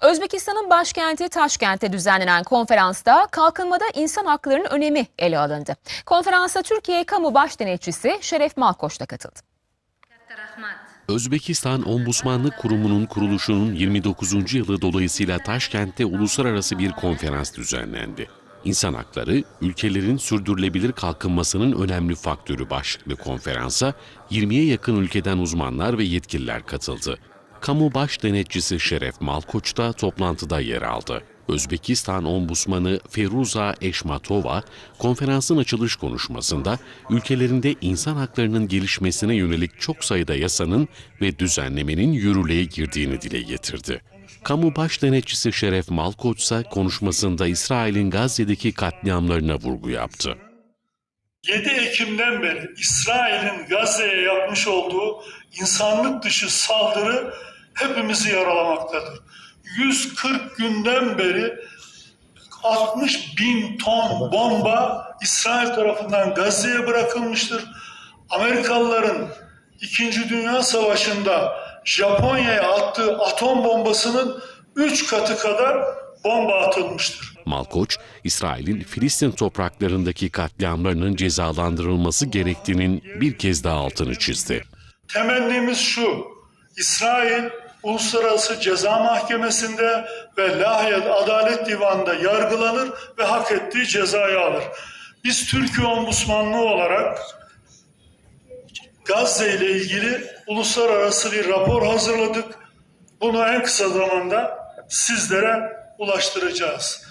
Özbekistan'ın başkenti Taşkent'te düzenlenen konferansta kalkınmada insan haklarının önemi ele alındı. Konferansa Türkiye Kamu Baş Denetçisi Şeref Malkoç da katıldı. Özbekistan Ombudsmanlık Kurumu'nun kuruluşunun 29. yılı dolayısıyla Taşkent'te uluslararası bir konferans düzenlendi. İnsan hakları, ülkelerin sürdürülebilir kalkınmasının önemli faktörü başlıklı konferansa 20'ye yakın ülkeden uzmanlar ve yetkililer katıldı. Kamu Baş Denetçisi Şeref Malkoç da toplantıda yer aldı. Özbekistan Ombudsmanı Feruza Eşmatova, konferansın açılış konuşmasında ülkelerinde insan haklarının gelişmesine yönelik çok sayıda yasanın ve düzenlemenin yürürlüğe girdiğini dile getirdi. Kamu Baş Denetçisi Şeref Malkoç ise konuşmasında İsrail'in Gazze'deki katliamlarına vurgu yaptı. 7 Ekim'den beri İsrail'in Gazze'ye yapmış olduğu insanlık dışı saldırı hepimizi yaralamaktadır. 140 günden beri 60 bin ton bomba İsrail tarafından Gazze'ye bırakılmıştır. Amerikalıların İkinci Dünya Savaşı'nda Japonya'ya attığı atom bombasının 3 katı kadar bomba atılmıştır. Malkoç, İsrail'in Filistin topraklarındaki katliamlarının cezalandırılması gerektiğinin bir kez daha altını çizdi. Temennimiz şu, İsrail Uluslararası Ceza Mahkemesi'nde ve Lahiyet Adalet Divanı'nda yargılanır ve hak ettiği cezayı alır. Biz Türkiye Ombudsmanlığı olarak Gazze ile ilgili uluslararası bir rapor hazırladık. Bunu en kısa zamanda sizlere ulaştıracağız.